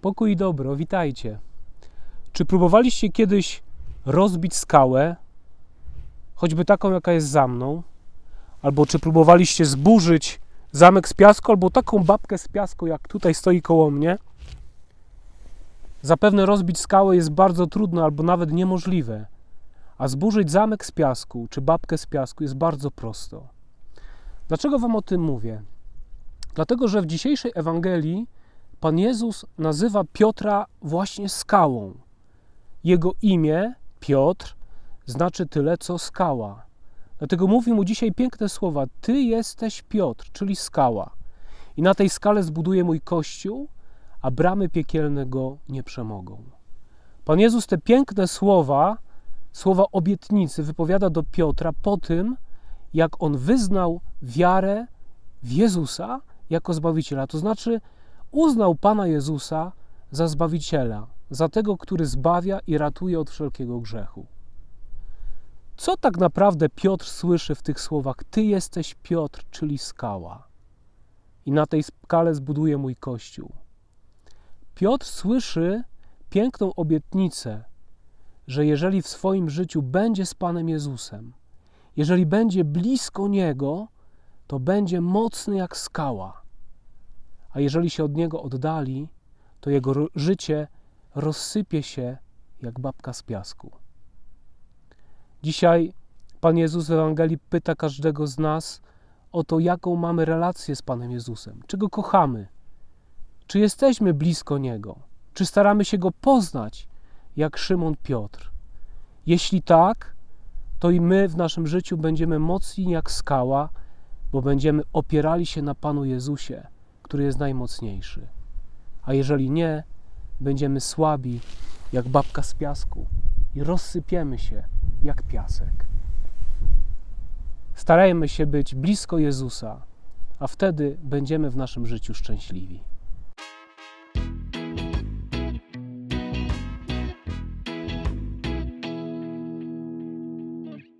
Pokój i dobro, witajcie. Czy próbowaliście kiedyś rozbić skałę, choćby taką, jaka jest za mną? Albo czy próbowaliście zburzyć zamek z piasku, albo taką babkę z piasku, jak tutaj stoi koło mnie? Zapewne rozbić skałę jest bardzo trudno, albo nawet niemożliwe, a zburzyć zamek z piasku, czy babkę z piasku jest bardzo prosto. Dlaczego Wam o tym mówię? Dlatego, że w dzisiejszej Ewangelii Pan Jezus nazywa Piotra właśnie skałą. Jego imię, Piotr, znaczy tyle co skała. Dlatego mówi mu dzisiaj piękne słowa: Ty jesteś Piotr, czyli skała. I na tej skale zbuduję mój kościół, a bramy piekielne go nie przemogą. Pan Jezus te piękne słowa, słowa obietnicy, wypowiada do Piotra po tym, jak on wyznał wiarę w Jezusa jako Zbawiciela. To znaczy, uznał Pana Jezusa za Zbawiciela, za tego, który zbawia i ratuje od wszelkiego grzechu. Co tak naprawdę Piotr słyszy w tych słowach? Ty jesteś Piotr, czyli skała. I na tej skale zbuduję mój kościół. Piotr słyszy piękną obietnicę, że jeżeli w swoim życiu będzie z Panem Jezusem, jeżeli będzie blisko Niego, to będzie mocny jak skała. A jeżeli się od Niego oddali, to jego życie rozsypie się jak babka z piasku. Dzisiaj Pan Jezus w Ewangelii pyta każdego z nas o to, jaką mamy relację z Panem Jezusem, czy Go kochamy, czy jesteśmy blisko Niego, czy staramy się Go poznać, jak Szymon Piotr. Jeśli tak, to i my w naszym życiu będziemy mocni jak skała, bo będziemy opierali się na Panu Jezusie, który jest najmocniejszy. A jeżeli nie, będziemy słabi jak babka z piasku i rozsypiemy się jak piasek. Starajmy się być blisko Jezusa, a wtedy będziemy w naszym życiu szczęśliwi.